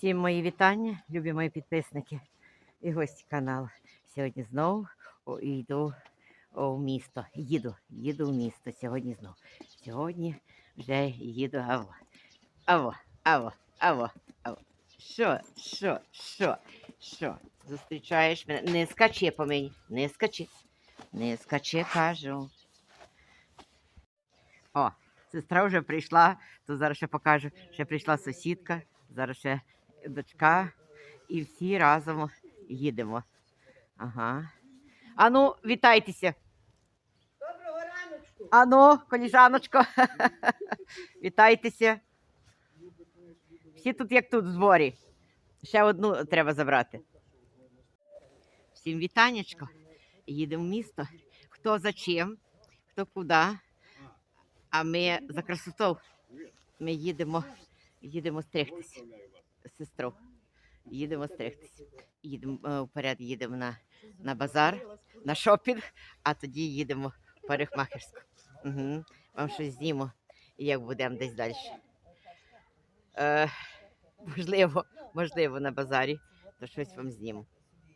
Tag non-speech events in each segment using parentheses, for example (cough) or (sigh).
Всім мої вітання, любі мої підписники і гості каналу. Сьогодні знову йду в місто. Їду, їду в місто сьогодні знову. Сьогодні вже їду аво. Аво, аво, аво, аво. Що, що, що, що? Зустрічаєш мене? Не скачи по мені, не скачи. Не скачи, кажу. О, сестра вже прийшла, то зараз ще покажу. Ще прийшла сусідка, зараз ще дочка, і всі разом їдемо. Ага. Ану, вітайтеся. Доброго раночку. Ану, коліжаночко. (laughs) Вітайтеся. Всі тут як тут в зборі. Ще одну треба забрати. Всім вітаннячко. Їдемо в місто. Хто за чим, хто куди. А ми за красотою. Ми їдемо, їдемо стригтися. Сестру. Їдемо стригтися. Їдемо е, вперед, їдемо на, на базар, на шопінг, а тоді їдемо в парикмахерську. Угу. Вам щось зніму, як будемо десь далі. Е, можливо, можливо, на базарі, то щось вам зніму.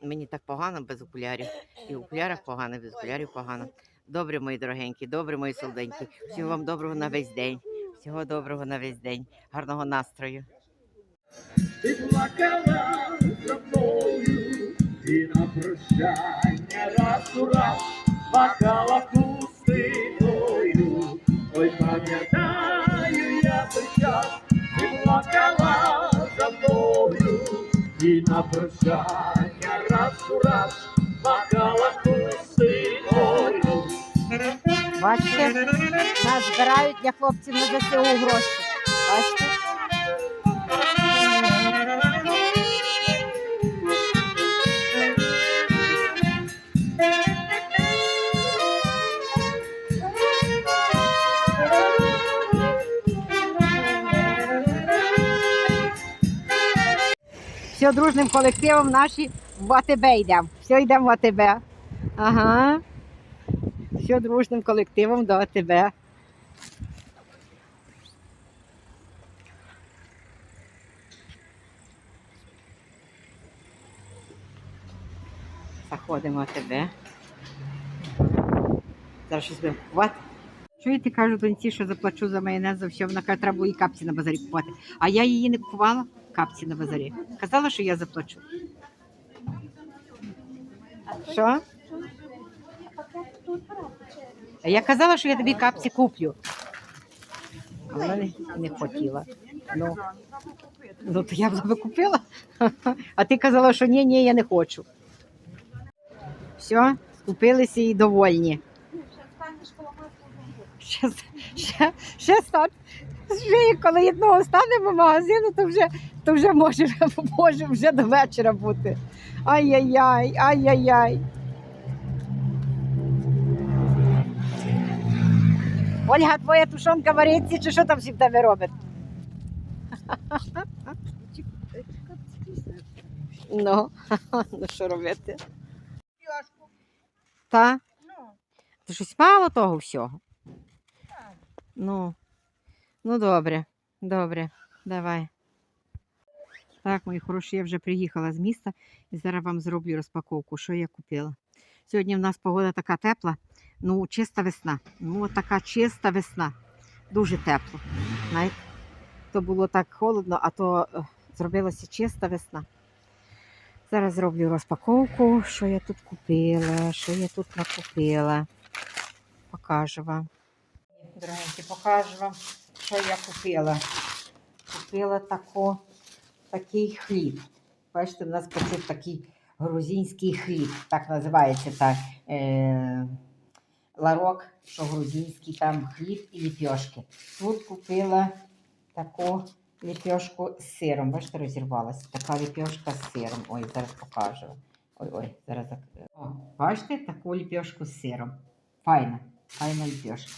Мені так погано без окулярів. І в окулярах погано, без окулярів погано. Добре, мої дорогенькі, добре, мої солоденькі. Всього вам доброго на весь день. Всього доброго на весь день. Гарного настрою. Ти плакала за мною, і на прощання раз у раз махала хустиною. Ой, пам'ятаю я той час, ти плакала за мною, і на прощання раз у раз махала хустиною. Бачите, нас збирають для хлопців на ЗСУ гроші. Бачите? Все дружним колективом наші в АТБ йдемо. Все йдемо в АТБ. Ага. Все дружним колективом до АТБ. Заходимо в АТБ. Зараз щось будемо купувати. Чуєте, кажу доньці, що заплачу за майонез за все. Вона каже, треба було і капці на базарі купувати. А я її не купувала, капці на базарі. Казала, що я заплачу. Що? А я казала, що я тобі капці куплю. А вона не, не хотіла. Ну, ну то я б би купила. А ти казала, що ні, ні, я не хочу. Все, скупилися і довольні. Ще, ще, ще стан. Вже коли одного встанемо в магазину, то вже, то вже може, (laughs) може вже до вечора бути. Ай-яй-яй, ай-яй-яй. Ольга, твоя тушонка вариться, чи що там всі в тебе робить? Ну, (laughs) ну що робити? Та? Ти щось мало того всього? Ну, ну добре, добре, давай. Так, мої хороші, я вже приїхала з міста і зараз вам зроблю розпаковку, що я купила. Сьогодні в нас погода така тепла, ну, чиста весна. Ну, така чиста весна. Дуже тепло. Знаєте? То було так холодно, а то е, зробилася чиста весна. Зараз зроблю розпаковку, що я тут купила, що я тут накупила. Покажу вам. Дорогенькі, покажу вам, що я купила. Купила тако, такий хліб. Бачите, в нас печуть такий грузинський хліб, так називається так. Е, ларок, що грузинський там хліб і ліпьошки. Тут купила таку ліпьошку з сиром. Бачите, розірвалася. Така ліпьошка з сиром. Ой, зараз покажу. Ой-ой, зараз. О, бачите, таку ліпьошку з сиром. Файна, файна ліпьошка.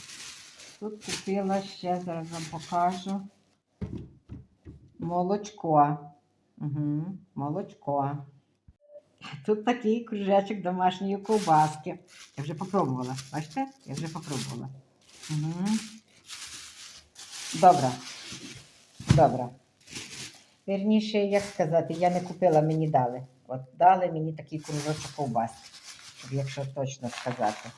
Тут купила ще, зараз вам покажу. Молочко. Угу, молочко. Тут такий кружечок домашньої ковбаски. Я вже попробувала. Бачите? Я вже попробувала. Угу. Добре. Добре. Вірніше, як сказати, я не купила, мені дали. От дали мені такий кружочок ковбаски, якщо точно сказати.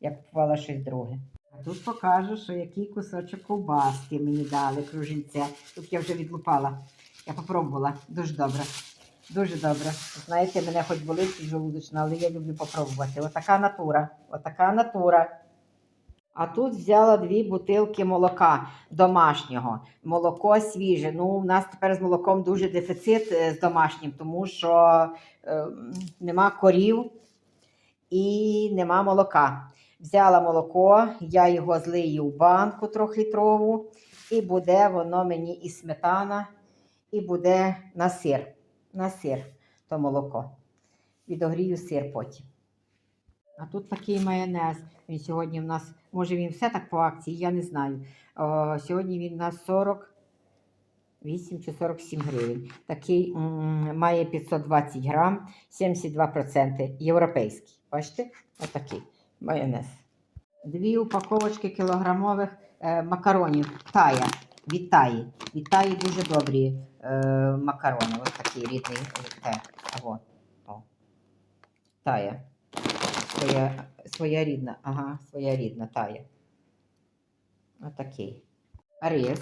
Я купувала щось друге. Тут покажу, що який кусочок ковбаски мені дали, кружинця. Тут я вже відлупала. Я попробувала. Дуже добре. Дуже добре. Знаєте, мене хоч болить желудочна, але я люблю попробувати. Отака натура. Отака натура. А тут взяла дві бутилки молока домашнього. Молоко свіже. Ну, у нас тепер з молоком дуже дефіцит е, з домашнім, тому що е, нема корів і нема молока. Взяла молоко, я його злию в банку трьохлітрову, і буде воно мені і сметана, і буде на сир. На сир то молоко. Відогрію сир потім. А тут такий майонез. Він сьогодні в нас, може він все так по акції, я не знаю. О, сьогодні він у нас 48 чи 47 гривень. Такий має 520 грам, 72% європейський. Бачите? Отакий майонез. Дві упаковочки кілограмових е, макаронів Тая. Від Таї. Від Таї дуже добрі е, макарони. Ось такий рідний. Е, або, о. Тая. Своя, своя рідна. Ага, своя рідна Тая. Отакий. Рис.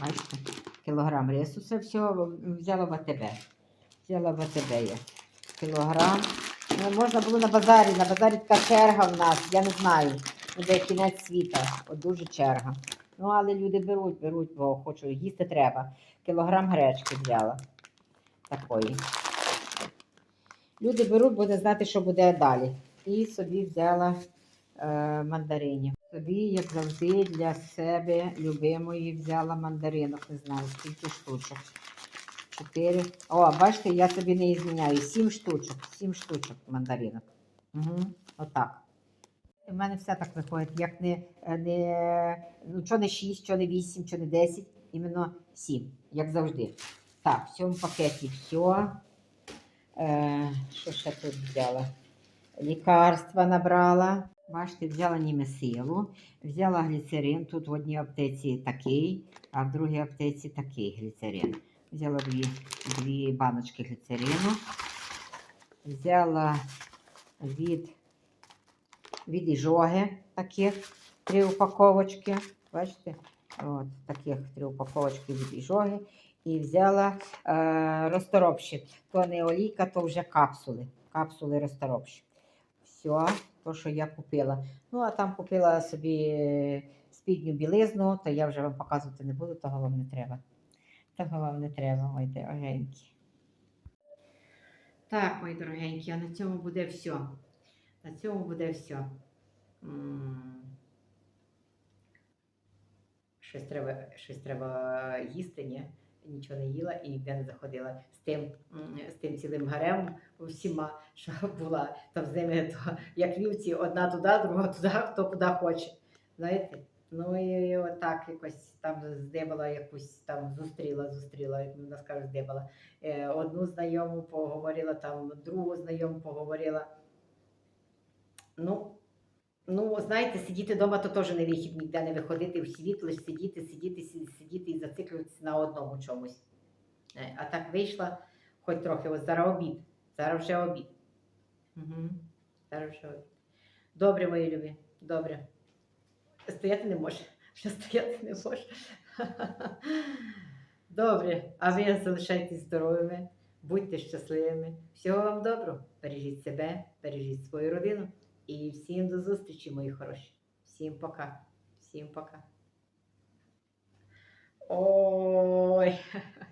Бачите? Кілограм рису. Це все взяла в АТБ. Взяла в АТБ я. Кілограм. Ну, можна було на базарі. На базарі така черга в нас, я не знаю. Буде кінець світа. От дуже черга. Ну, але люди беруть, беруть, бо хочу їсти треба. Кілограм гречки взяла. Такої. Люди беруть, буде знати, що буде далі. І собі взяла е, мандаринів. Собі, як завжди, для себе любимої взяла мандаринок. Не знаю, скільки штучок. Чотири. О, бачите, я собі не зміняю. Сім штучок. Сім штучок мандаринок. Угу. Отак. У мене все так виходить, як не, не ну, що не 6, що не 8, що не 10, іменно 7, як завжди. Так, в цьому пакеті все. Е, що ще тут взяла? Лікарства набрала. Бачите, взяла німесилу, взяла гліцерин. Тут в одній аптеці такий, а в другій аптеці такий гліцерин. Взяла дві, дві баночки гліцерину. Взяла від, від іжоги таких три упаковочки. Бачите? От, таких три упаковочки від іжоги. І взяла е, розторопші. То не олійка, то вже капсули. Капсули розторопші. Все, то, що я купила. Ну, а там купила собі спідню білизну, то я вже вам показувати не буду, того вам не треба. Того вам не треба, мої дорогенькі. Так, мої дорогенькі, а на цьому буде все. На цьому буде все. Щось треба, щось треба їсти, ні? Нічого не їла і ніде не заходила з тим, з тим цілим гаремом всіма, що була там з ними, то як вівці, одна туди, друга туди, хто куди хоче. Знаєте? Ну і отак якось там здибала якусь там зустріла, зустріла, як в нас здибала. Е, одну знайому поговорила, там другу знайому поговорила. Ну, ну, знаєте, сидіти вдома то теж не вихід, ніде не виходити в світ, лише сидіти, сидіти, сидіти, сидіти і зациклюватися на одному чомусь. Е, А так вийшла, хоч трохи, ось зараз обід. Зараз вже обід. Угу. Зараз вже обід. Добре, мої любі, добре. Стояти не може. (laughs) Вже стояти не може. (laughs) Добре, а ви залишайтесь здоровими, будьте щасливими. Всього вам доброго. Бережіть себе, бережіть свою родину. І всім до зустрічі, мої хороші. Всім пока. Всім пока. Ой. (laughs)